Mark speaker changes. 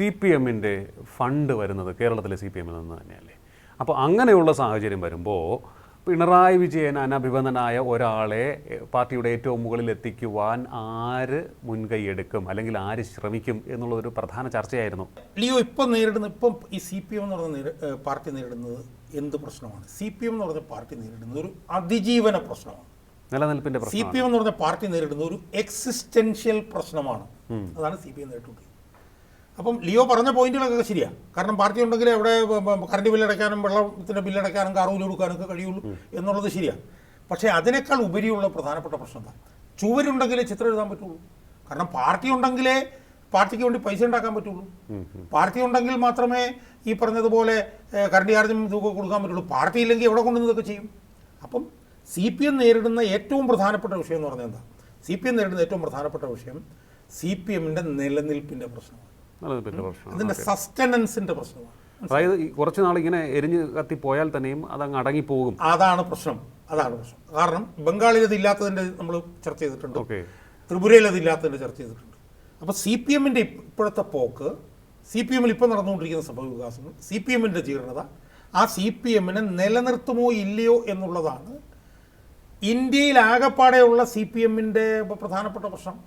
Speaker 1: C P എമ്മിന്റെ fund വരുന്നത് കേരളത്തിലെ സി പി എമ്മിൽ നിന്ന് തന്നെയല്ലേ? അപ്പോൾ അങ്ങനെയുള്ള സാഹചര്യം വരുമ്പോൾ പിണറായി വിജയൻ അനഭിബന്ധനായ ഒരാളെ പാർട്ടിയുടെ ഏറ്റവും മുകളിൽ എത്തിക്കുവാൻ ആര് മുൻകൈ എടുക്കും? അല്ലെങ്കിൽ ആര് ശ്രമിക്കും എന്നുള്ളതൊരു പ്രധാന ചർച്ചയായിരുന്നു.
Speaker 2: ലിയോ ഇപ്പം നേരിടുന്ന ഇപ്പം ഈ സി പി എം എന്ന് പറഞ്ഞ പാർട്ടി നേരിടുന്നത് എന്ത് പ്രശ്നമാണ്? സി പി എം എന്ന് പറഞ്ഞ പാർട്ടി നേരിടുന്നത് ഒരു അതിജീവന പ്രശ്നമാണ്.
Speaker 1: നിലനിൽപ്പിന്റെ
Speaker 2: സി പി എം എന്ന് പറഞ്ഞ പാർട്ടി നേരിടുന്ന ഒരു എക്സിസ്റ്റൻഷ്യൽ പ്രശ്നമാണ്. അതാണ് സി പി എം നേരിട്ടുകൊണ്ടിരിക്കുന്നത്. അപ്പം ലിയോ പറഞ്ഞ പോയിന്റുകളൊക്കെ ശരിയാണ് കാരണം പാർട്ടി ഉണ്ടെങ്കിൽ അവിടെ കറണ്ട് ബില്ലടയ്ക്കാനും വെള്ളത്തിന്റെ ബില്ലടയ്ക്കാനും കാറൂൽ കൊടുക്കാനും ഒക്കെ കഴിയുള്ളൂ എന്നുള്ളത് ശരിയാണ് പക്ഷേ അതിനേക്കാൾ ഉപരിയുള്ള പ്രധാനപ്പെട്ട പ്രശ്നം എന്താ? ചുവരുണ്ടെങ്കിലേ ചിത്രം എഴുതാൻ പറ്റുള്ളൂ. കാരണം പാർട്ടി ഉണ്ടെങ്കിലേ പാർട്ടിക്ക് വേണ്ടി പൈസ ഉണ്ടാക്കാൻ പറ്റുള്ളൂ. പാർട്ടി ഉണ്ടെങ്കിൽ മാത്രമേ ഈ പറഞ്ഞതുപോലെ കറണ്ട് ചാർജും ഇതൊക്കെ കൊടുക്കാൻ പറ്റുള്ളൂ. പാർട്ടി ഇല്ലെങ്കിൽ എവിടെ കൊണ്ടുവന്ന് ഇതൊക്കെ ചെയ്യും? അപ്പം സി പി എം നേരിടുന്ന ഏറ്റവും പ്രധാനപ്പെട്ട വിഷയം എന്ന് പറഞ്ഞാൽ എന്താ? സി പി എം നേരിടുന്ന ഏറ്റവും പ്രധാനപ്പെട്ട വിഷയം സി പി എമ്മിന്റെ നിലനിൽപ്പിന്റെ പ്രശ്നമാണ്.
Speaker 1: നിലനിൽപ്പിന്റെ പ്രശ്നം
Speaker 2: സസ്റ്റനൻസിന്റെ പ്രശ്നമാണ്.
Speaker 1: അതായത് കുറച്ച് കുറച്ച് നാളിങ്ങനെ എരിഞ്ഞ് കത്തിപ്പോയാൽ തന്നെയും അത് അങ്ങ് അടങ്ങിപ്പോകും.
Speaker 2: അതാണ് പ്രശ്നം. അതാണ് പ്രശ്നം. കാരണം ബംഗാളിൽ അത് ഇല്ലാത്തതിന്റെ നമ്മൾ ചർച്ച ചെയ്തിട്ടുണ്ട്.
Speaker 1: ഓക്കെ.
Speaker 2: ത്രിപുരയിൽ അത് ഇല്ലാത്തതിന്റെ ചർച്ച ചെയ്തിട്ടുണ്ട്. അപ്പോൾ സി പി എമ്മിന്റെ ഇപ്പോഴത്തെ പോക്ക് സി പി എമ്മിൽ ഇപ്പോൾ നടന്നുകൊണ്ടിരിക്കുന്ന സംഭവ വികാസങ്ങൾ സി പി എമ്മിന്റെ ജീർണത ആ സി പി എമ്മിനെ നിലനിർത്തുമോ ഇല്ലയോ എന്നുള്ളതാണ് ഇന്ത്യയിൽ ആകെപ്പാടെയുള്ള സി പി എമ്മിന്റെ പ്രധാനപ്പെട്ട പ്രശ്നം.